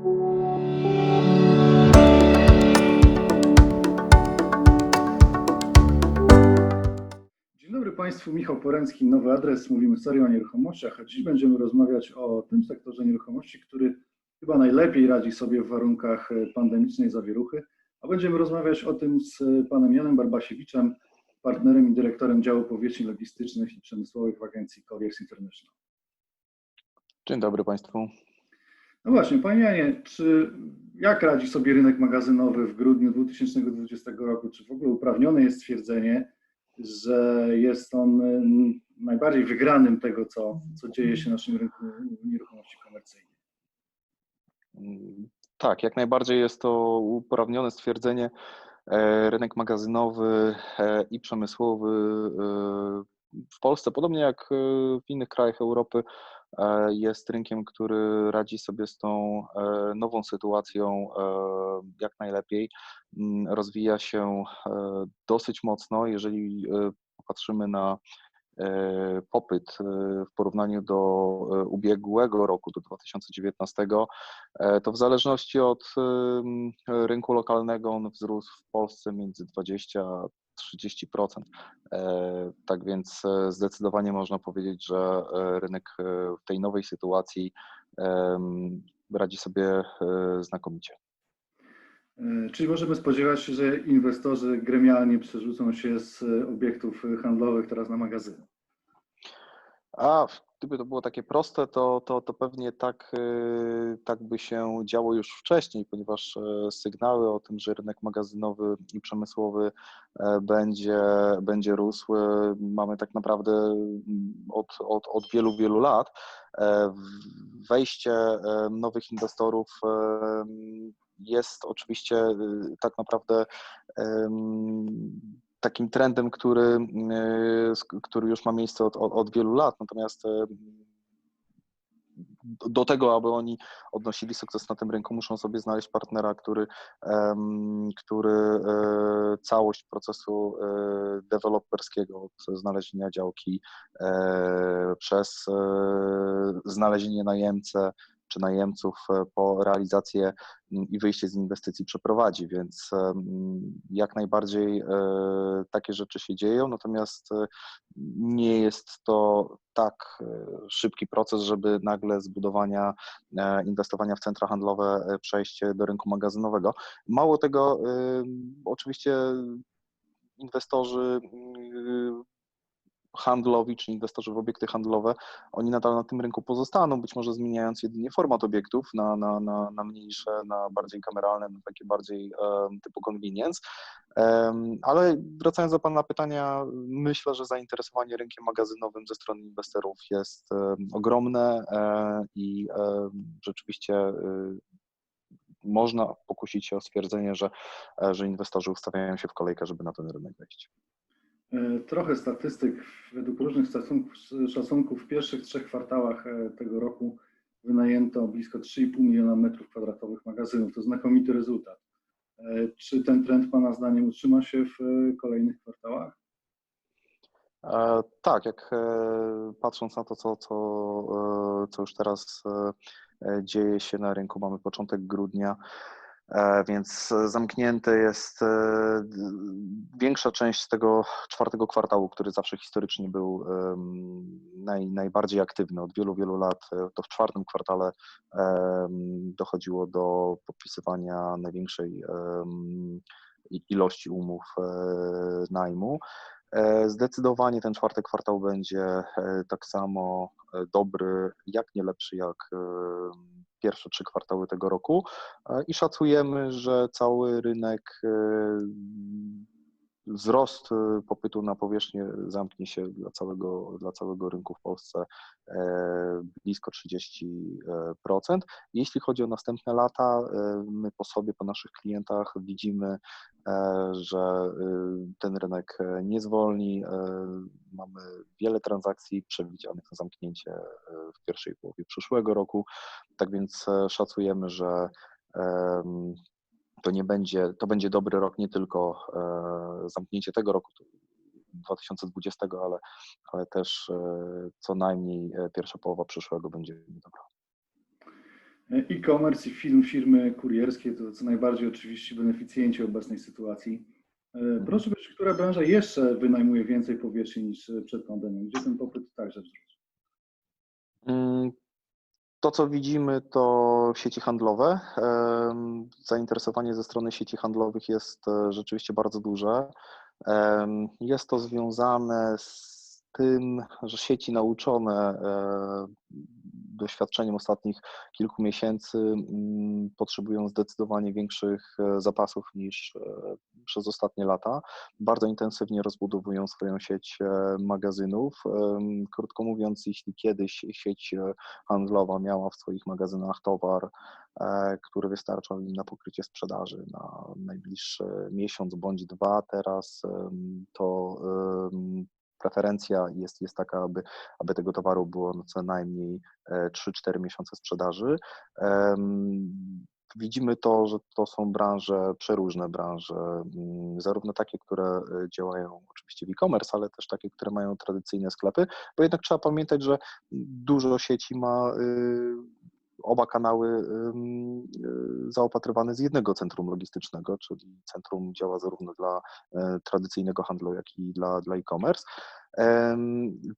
Dzień dobry Państwu, Michał Poręcki, nowy adres. Mówimy serio o nieruchomościach, a dziś będziemy rozmawiać o tym sektorze nieruchomości, który chyba najlepiej radzi sobie w warunkach e, pandemicznej zawieruchy. A będziemy rozmawiać o tym z panem Janem Barbasiewiczem, partnerem i dyrektorem działu powierzchni logistycznych i przemysłowych w agencji Colliers International. Dzień dobry Państwu. No właśnie, panie Janie, czy jak radzi sobie rynek magazynowy w grudniu 2020 roku? Czy w ogóle uprawnione jest stwierdzenie, że jest on mm, najbardziej wygranym tego, co, co dzieje się na naszym rynku nieruchomości komercyjnej? Mm, Tak, jak najbardziej jest to uprawnione stwierdzenie. E, Rynek magazynowy e, i przemysłowy e, w Polsce, podobnie jak w innych krajach Europy, jest rynkiem, który radzi sobie z tą e, nową sytuacją e, jak najlepiej. Mm, Rozwija się e, dosyć mocno, jeżeli e, popatrzymy na e, popyt e, w porównaniu do e, ubiegłego roku, do 2019, e, to w zależności od rynku lokalnego on wzrósł w Polsce między 20 a 30%. E, Tak więc e, zdecydowanie można powiedzieć, że e, rynek w tej nowej sytuacji radzi sobie znakomicie. Czyli możemy spodziewać się, że inwestorzy gremialnie przerzucą się z obiektów handlowych teraz na magazyny. A gdyby to było takie proste, to, to, to pewnie tak, y, tak by się działo już wcześniej, ponieważ e, sygnały o tym, że rynek magazynowy i przemysłowy e, będzie, będzie rósł, e, mamy tak naprawdę mm, od, od, od wielu, wielu lat. Wejście nowych inwestorów jest oczywiście y, tak naprawdę takim trendem, który, y, sk- który już ma miejsce od, od, od wielu lat. Natomiast e, do- tego, aby oni odnosili sukces na tym rynku, muszą sobie znaleźć partnera, który, który e, całość procesu e, deweloperskiego, od znalezienia działki e, przez e, znalezienie najemcę czy najemców e, po realizację m, i wyjście z inwestycji przeprowadzi, więc em, jak najbardziej e, takie rzeczy się dzieją, natomiast e, nie jest to tak e, szybki proces, żeby nagle z budowania, e, inwestowania w centra handlowe e, przejść do rynku magazynowego. Mało tego, e, oczywiście inwestorzy mm, handlowi, czy inwestorzy w obiekty handlowe, oni nadal na tym rynku pozostaną, być może zmieniając jedynie format obiektów na, na, na, na mniejsze, na bardziej kameralne, na takie bardziej em, typu convenience. Em, Ale wracając do Pana pytania, myślę, że zainteresowanie rynkiem magazynowym ze strony inwestorów jest em, ogromne e, i rzeczywiście y, można pokusić się o stwierdzenie, że, e, że inwestorzy ustawiają się w kolejkę, żeby na ten rynek wejść. E, Trochę statystyk. Według różnych szacunków, szacunków w pierwszych trzech kwartałach e, tego roku wynajęto blisko 3,5 miliona metrów kwadratowych magazynów. To znakomity rezultat. E, Czy ten trend Pana zdaniem utrzyma się w kolejnych kwartałach? Tak, jak patrząc na to, co, co, co już teraz dzieje się na rynku, mamy początek grudnia, więc zamknięte jest e, większa część tego czwartego kwartału, który zawsze historycznie był naj, najbardziej aktywny od wielu, wielu lat. e, To w czwartym kwartale dochodziło do podpisywania największej ilości umów e, najmu. E, Zdecydowanie ten czwarty kwartał będzie e, tak samo e, dobry, jak nie lepszy, jak e, pierwsze trzy kwartały tego roku E, i szacujemy, że cały rynek e, wzrost e, popytu na powierzchnię zamknie się dla całego, dla całego rynku w Polsce e, blisko 30%. Jeśli chodzi o następne lata, e, my po sobie, po naszych klientach widzimy, e, że e, ten rynek e, nie zwolni. E, Mamy wiele transakcji przewidzianych na zamknięcie e, w pierwszej połowie przyszłego roku. Tak więc e, szacujemy, że to nie będzie, to będzie dobry rok nie tylko e, zamknięcie tego roku, to 2020, ale, ale też e, co najmniej e, pierwsza połowa przyszłego będzie dobra. E-commerce i film, firmy kurierskie to co najbardziej oczywiście beneficjenci obecnej sytuacji. E, Proszę powiedzieć, która branża jeszcze wynajmuje więcej powierzchni niż przed pandemią, gdzie ten popyt także wzrósł? To, co widzimy, to sieci handlowe. Zainteresowanie ze strony sieci handlowych jest e, rzeczywiście bardzo duże. Jest to związane z tym, że sieci nauczone e, doświadczeniem ostatnich kilku miesięcy mm, potrzebują zdecydowanie większych e, zapasów niż e, przez ostatnie lata. Bardzo intensywnie rozbudowują swoją sieć e, magazynów. Krótko mówiąc, jeśli kiedyś sieć handlowa miała w swoich magazynach towar, który wystarczał im na pokrycie sprzedaży na najbliższy miesiąc bądź dwa, teraz to preferencja jest, jest taka, aby, aby tego towaru było no co najmniej e, 3-4 miesiące sprzedaży. Widzimy to, że to są branże, przeróżne branże, mm, zarówno takie, które e, działają oczywiście w e-commerce, ale też takie, które mają tradycyjne sklepy, bo jednak trzeba pamiętać, że dużo sieci ma y, oba kanały y, zaopatrywane z jednego centrum logistycznego, czyli centrum działa zarówno dla e, tradycyjnego handlu, jak i dla, dla e-commerce.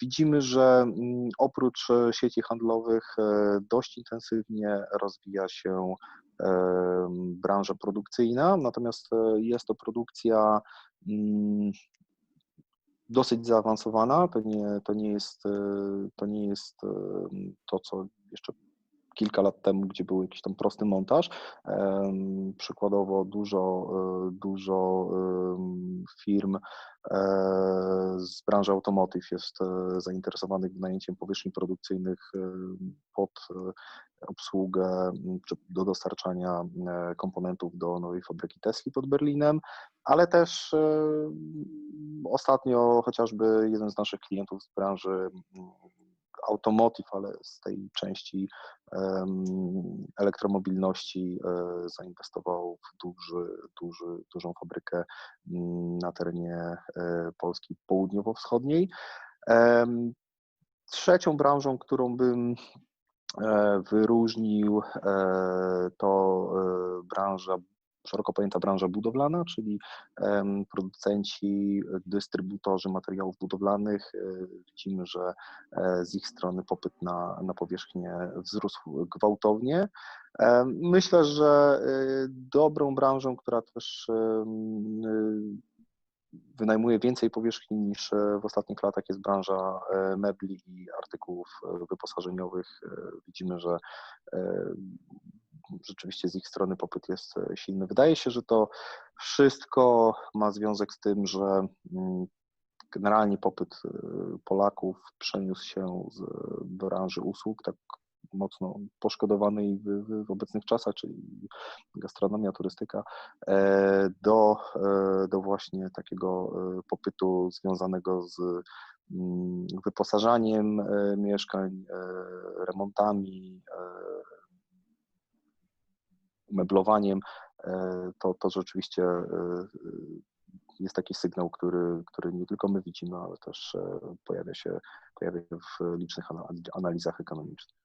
Widzimy, że mm, oprócz e, sieci handlowych e, dość intensywnie rozwija się branża produkcyjna, natomiast jest to produkcja mm, dosyć zaawansowana. To nie, to nie jest, to nie jest to, co jeszcze kilka lat temu, gdzie był jakiś tam prosty montaż. Przykładowo dużo, e, dużo firm e, z branży automotive jest e, zainteresowanych wynajęciem powierzchni produkcyjnych pod obsługę czy do dostarczania komponentów do nowej fabryki Tesla pod Berlinem, ale też ostatnio chociażby jeden z naszych klientów z branży automotive, ale z tej części elektromobilności e, zainwestował w duży, duży, dużą fabrykę mm, na terenie e, Polski południowo-wschodniej. Trzecią branżą, którą bym e, wyróżnił, to branża, szeroko pojęta branża budowlana, czyli producenci, dystrybutorzy materiałów budowlanych. E, Widzimy, że e, z ich strony popyt na, na powierzchnię wzrósł gwałtownie. Myślę, że e, dobrą branżą, która też wynajmuje więcej powierzchni niż w ostatnich latach jest branża mebli i artykułów wyposażeniowych. Widzimy, że rzeczywiście z ich strony popyt jest e, silny. Wydaje się, że to wszystko ma związek z tym, że mm, generalnie popyt e, Polaków przeniósł się z branży usług, tak mocno poszkodowanej w, w, w obecnych czasach, czyli gastronomia, turystyka, e, do, e, do właśnie takiego e, popytu związanego z mm, wyposażaniem e, mieszkań, e, remontami, e, umeblowaniem. E, To, to rzeczywiście e, jest taki sygnał, który, który nie tylko my widzimy, ale też e, pojawia się, pojawia się w licznych ana- analizach ekonomicznych.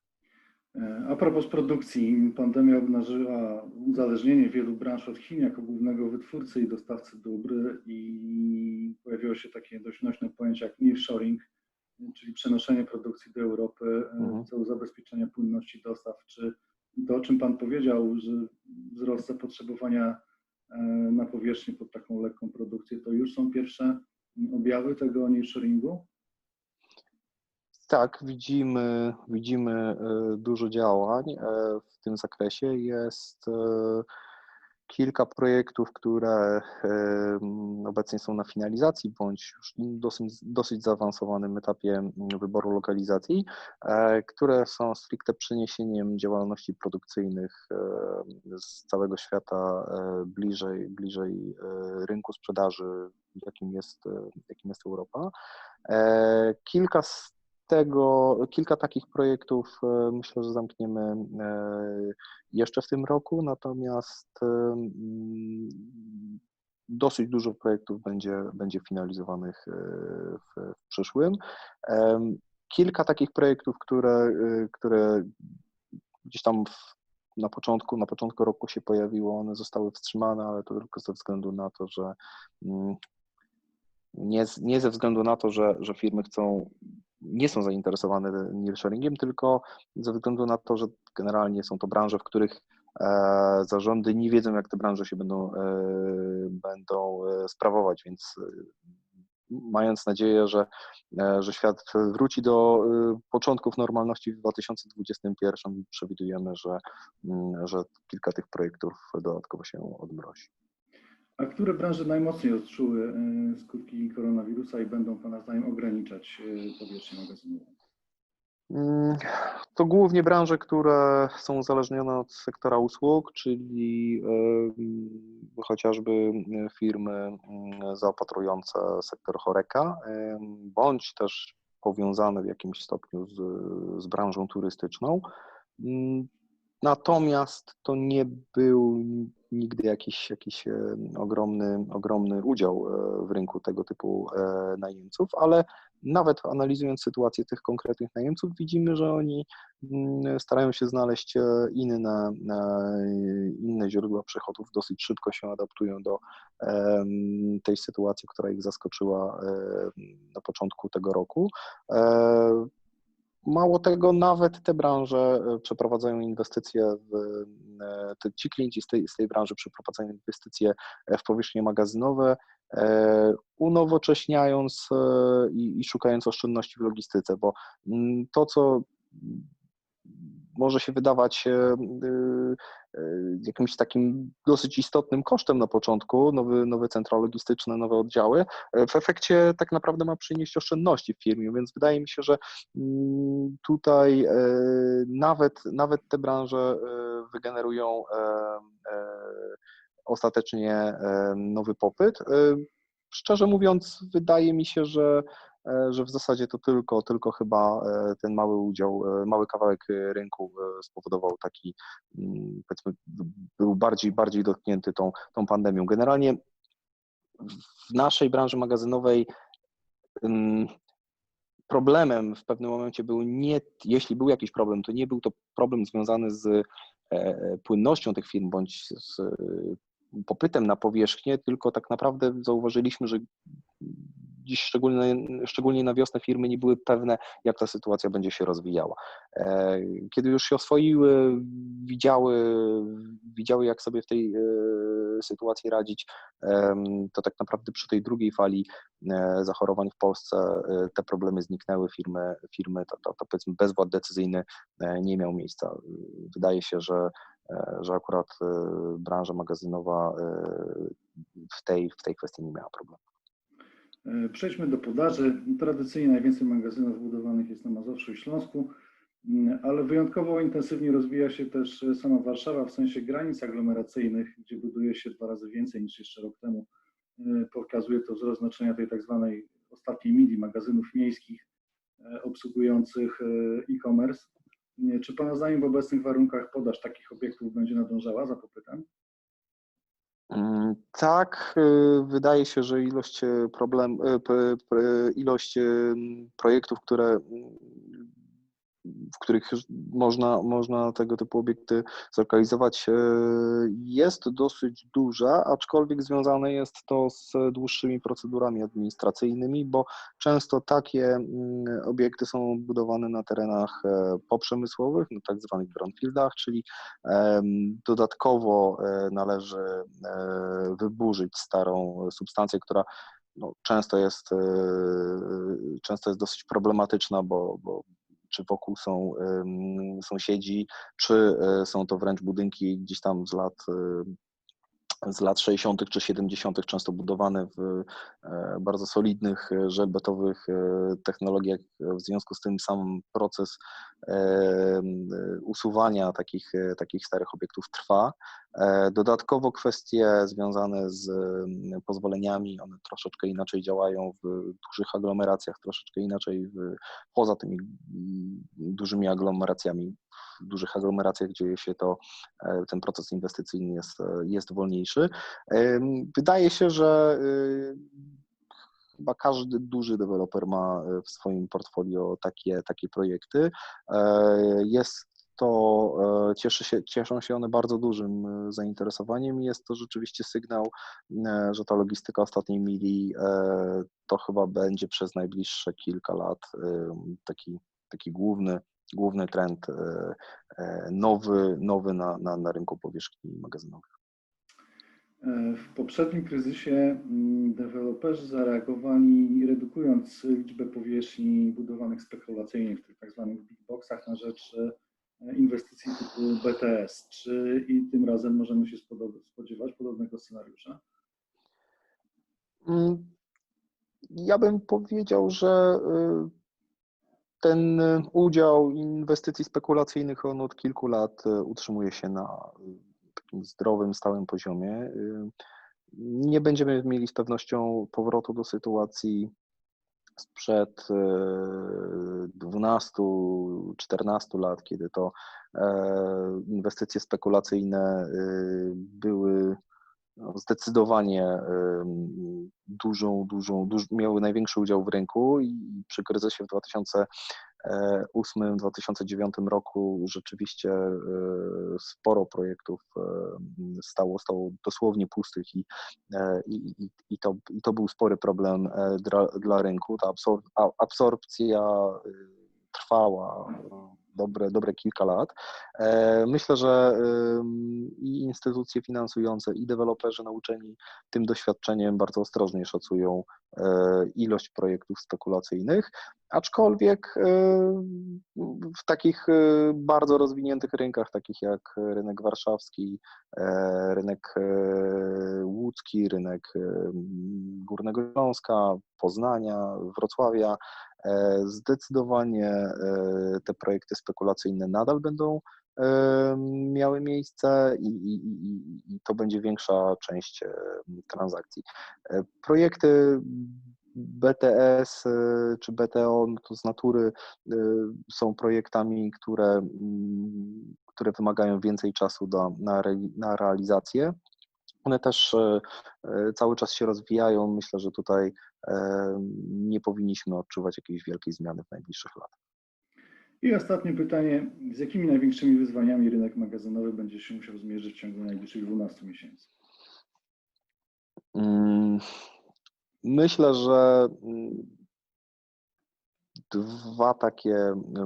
A propos produkcji, pandemia obnażyła uzależnienie wielu branż od Chin jako głównego wytwórcy i dostawcy dóbr i pojawiło się takie dość nośne pojęcie jak nearshoring, czyli przenoszenie produkcji do Europy Mhm. w celu zabezpieczenia płynności dostaw. Czy to, o czym Pan powiedział, że wzrost zapotrzebowania e, na powierzchnię pod taką lekką produkcję, to już są pierwsze objawy tego nearshoringu? Tak, widzimy, widzimy e, dużo działań e, w tym zakresie. Jest kilka projektów, które e, obecnie są na finalizacji bądź już dosyć, dosyć zaawansowanym etapie wyboru lokalizacji, e, które są stricte przeniesieniem działalności produkcyjnych e, z całego świata bliżej, bliżej rynku sprzedaży, jakim jest, jakim jest Europa. Kilka z tego, kilka takich projektów myślę, że zamkniemy jeszcze w tym roku, natomiast mm, dosyć dużo projektów będzie, będzie finalizowanych e, w, w przyszłym. Kilka takich projektów, które, e, które gdzieś tam w na początku, na początku roku się pojawiło, one zostały wstrzymane, ale to tylko ze względu na to, że mm, nie, nie ze względu na to, że, że firmy chcą, nie są zainteresowane nearshoringiem, tylko ze względu na to, że generalnie są to branże, w których e, zarządy nie wiedzą, jak te branże się będą, e, będą e, sprawować, więc mając nadzieję, że, że świat wróci do początków normalności w 2021, przewidujemy, że, mm, że kilka tych projektów dodatkowo się odmrozi. A które branże najmocniej odczuły e, skutki koronawirusa i będą Pana zdaniem ograniczać e, powierzchnię magazynową? Mm, To głównie branże, które są uzależnione od sektora usług, czyli em, chociażby e, firmy mm, zaopatrujące sektor choreka, bądź też powiązane w jakimś stopniu z, z branżą turystyczną. Natomiast to nie był nigdy jakiś, jakiś e, ogromny, ogromny udział e, w rynku tego typu e, najemców, ale nawet analizując sytuację tych konkretnych najemców, widzimy, że oni mm, starają się znaleźć inne, inne źródła przychodów, dosyć szybko się adaptują do tej sytuacji, która ich zaskoczyła na początku tego roku. E, Mało tego, nawet te branże e, przeprowadzają inwestycje w, e, ci klienci z tej, z tej branży przeprowadzają inwestycje w powierzchnie magazynowe, e, unowocześniając e, i, i szukając oszczędności w logistyce, bo mm, to, co może się wydawać e, e, e, jakimś takim dosyć istotnym kosztem na początku, nowy, nowe centra logistyczne, nowe oddziały, w efekcie tak naprawdę ma przynieść oszczędności w firmie, więc wydaje mi się, że mm, tutaj nawet, nawet te branże wygenerują ostatecznie nowy popyt. Szczerze mówiąc, wydaje mi się, że że w zasadzie to tylko, tylko chyba e, ten mały udział, e, mały kawałek e, rynku e, spowodował taki, mm, powiedzmy, był bardziej, bardziej dotknięty tą, tą pandemią. Generalnie w naszej branży magazynowej ym, problemem w pewnym momencie był nie, jeśli był jakiś problem, to nie był to problem związany z e, płynnością tych firm bądź z e, popytem na powierzchnię, tylko tak naprawdę zauważyliśmy, że dziś szczególnie, szczególnie na wiosnę firmy nie były pewne, jak ta sytuacja będzie się rozwijała. E, Kiedy już się oswoiły, widziały, widziały jak sobie w tej e, sytuacji radzić, to tak naprawdę przy tej drugiej fali e, zachorowań w Polsce te problemy zniknęły, firmy, firmy to, to, to powiedzmy bezwład decyzyjny nie miał miejsca. Wydaje się, że, że akurat branża magazynowa w tej, w tej kwestii nie miała problemu. E, Przejdźmy do podaży. Tradycyjnie najwięcej magazynów budowanych jest na Mazowszu i Śląsku, m, ale wyjątkowo intensywnie rozwija się też sama Warszawa w sensie granic aglomeracyjnych, gdzie buduje się dwa razy więcej niż jeszcze rok temu. E, Pokazuje to wzrost znaczenia tej tak zwanej ostatniej midi magazynów miejskich e, obsługujących e-commerce. Czy Pana zdaniem w obecnych warunkach podaż takich obiektów będzie nadążała za popytem? Mm, Tak, y, wydaje się, że ilość y, problem, y, ilość projektów, które, mm, w których można, można tego typu obiekty zlokalizować, y, jest dosyć duża, aczkolwiek związane jest to z dłuższymi procedurami administracyjnymi, bo często takie mm, obiekty są budowane na terenach e, poprzemysłowych, na tak zwanych brownfieldach, czyli Dodatkowo e, należy e, wyburzyć starą substancję, która no, często, jest, e, często jest dosyć problematyczna, bo, bo czy wokół są sąsiedzi, czy e, są to wręcz budynki gdzieś tam z lat e, z lat 60. czy 70., często budowane w e, bardzo solidnych, e, żelbetowych e, technologiach. W związku z tym sam proces usuwania takich, takich starych obiektów trwa. Dodatkowo kwestie związane z pozwoleniami, one troszeczkę inaczej działają w dużych aglomeracjach, troszeczkę inaczej w, poza tymi dużymi aglomeracjami. W dużych aglomeracjach dzieje się to, e, ten proces inwestycyjny jest, e, jest wolniejszy. Wydaje się, że y, chyba każdy duży deweloper ma e, w swoim portfolio takie, takie projekty. E, Jest to e, cieszy się, cieszą się one bardzo dużym e, zainteresowaniem i jest to rzeczywiście sygnał, e, że ta logistyka ostatniej mili to chyba będzie przez najbliższe kilka lat taki, taki główny, główny trend nowy, nowy na, na, na rynku powierzchni magazynowych. W poprzednim kryzysie mm, deweloperzy zareagowali redukując liczbę powierzchni budowanych spekulacyjnie w tych tak zwanych big boxach na rzecz inwestycji typu BTS. Czy i tym razem możemy się spodziewać podobnego scenariusza? Mm, ja bym powiedział, że y, ten udział inwestycji spekulacyjnych on od kilku lat y, utrzymuje się na takim zdrowym, stałym poziomie. Nie będziemy mieli z pewnością powrotu do sytuacji sprzed 12-14 lat, kiedy to e, inwestycje spekulacyjne były zdecydowanie dużą, dużą, duż, miały największy udział w rynku i przy kryzysie w 2000 2008-2009 roku rzeczywiście e, sporo projektów e, stało, stało dosłownie pustych i, e, i, i, to, i to był spory problem dla, dla rynku. Ta absorpcja trwała dobre, dobre kilka lat. Myślę, że i instytucje finansujące, i deweloperzy nauczeni tym doświadczeniem bardzo ostrożnie szacują ilość projektów spekulacyjnych. Aczkolwiek y, w takich bardzo rozwiniętych rynkach, takich jak rynek warszawski, e, rynek e, łódzki, rynek e, Górnego Śląska, Poznania, Wrocławia, zdecydowanie te projekty spekulacyjne nadal będą miały miejsce i, i, i, to będzie większa część transakcji. Projekty BTS czy BTO no to z natury są projektami, które, mm, które wymagają więcej czasu do, na, re, na realizację. One też y, cały czas się rozwijają. Myślę, że tutaj nie powinniśmy odczuwać jakiejś wielkiej zmiany w najbliższych latach. I ostatnie pytanie. Z jakimi największymi wyzwaniami rynek magazynowy będzie się musiał zmierzyć w ciągu najbliższych 12 miesięcy? Hmm. Myślę, że mm, dwa takie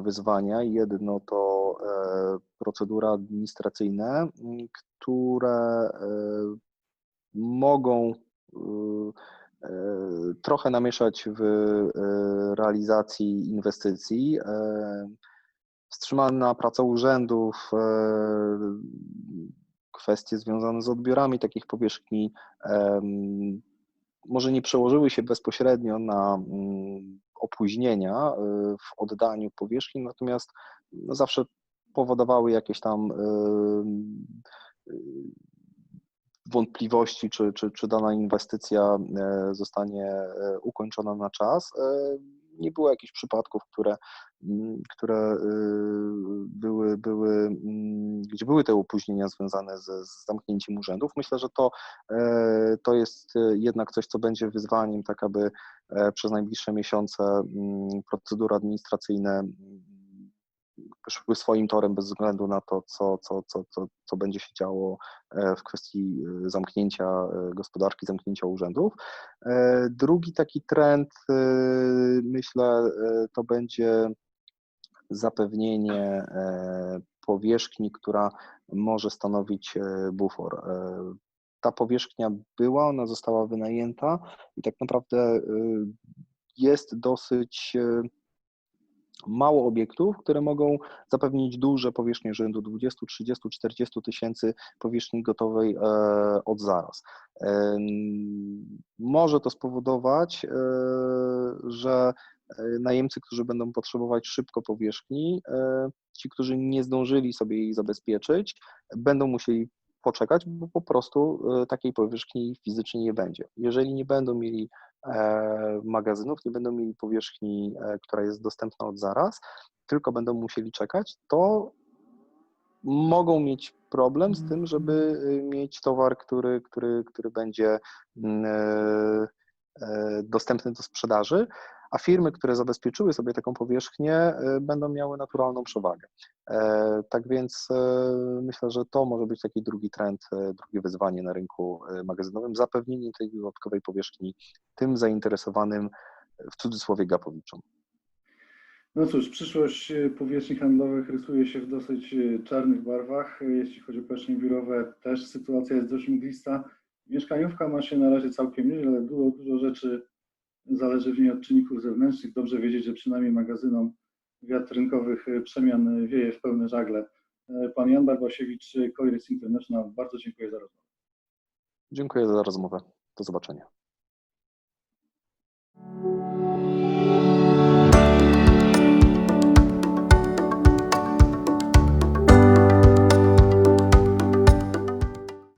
wyzwania. Jedno to e, procedury administracyjne, mm, które e, mogą e, trochę namieszać w realizacji inwestycji. Wstrzymana praca urzędów, kwestie związane z odbiorami takich powierzchni może nie przełożyły się bezpośrednio na mm, opóźnienia y, w oddaniu powierzchni, natomiast no zawsze powodowały jakieś tam y, y, wątpliwości, czy, czy, czy dana inwestycja e, zostanie e, ukończona na czas. E, nie było jakichś przypadków, które, mm, które były, były, mm, gdzie były te opóźnienia związane z, z zamknięciem urzędów. Myślę, że to, to jest jednak coś, co będzie wyzwaniem, tak aby przez najbliższe miesiące mm, procedury administracyjne szły swoim torem bez względu na to, co, co, co, co, co będzie się działo e, w kwestii e, zamknięcia e, gospodarki, zamknięcia urzędów. Drugi taki trend, myślę, to będzie zapewnienie powierzchni, która może stanowić bufor. Ta powierzchnia była, ona została wynajęta i tak naprawdę jest dosyć mało obiektów, które mogą zapewnić duże powierzchnie rzędu 20, 30, 40 tysięcy powierzchni gotowej e, od zaraz. Może to spowodować, e, że e, najemcy, którzy będą potrzebować szybko powierzchni, ci, którzy nie zdążyli sobie jej zabezpieczyć, będą musieli poczekać, bo po prostu takiej powierzchni fizycznie nie będzie. Jeżeli nie będą mieli magazynów, nie będą mieli powierzchni, e, która jest dostępna od zaraz, tylko będą musieli czekać, to mogą mieć problem z tym, żeby y, mieć towar, który, który, który będzie mm, e, dostępny do sprzedaży, a firmy, które zabezpieczyły sobie taką powierzchnię, e, będą miały naturalną przewagę. E, Tak więc e, myślę, że to może być taki drugi trend, e, drugie wyzwanie na rynku magazynowym, zapewnienie tej dodatkowej powierzchni tym zainteresowanym w cudzysłowie gapowiczom. No cóż, przyszłość powierzchni handlowych rysuje się w dosyć czarnych barwach. Jeśli chodzi o powierzchnie biurowe, też sytuacja jest dość mglista. Mieszkaniówka ma się na razie całkiem nieźle, dużo, dużo rzeczy zależy w niej od czynników zewnętrznych. Dobrze wiedzieć, że przynajmniej magazynom wiatr rynkowych e, przemian wieje w pełne żagle. E, Pan Jan Barbasiewicz, Colliers International, bardzo dziękuję za rozmowę. Dziękuję za rozmowę. Do zobaczenia.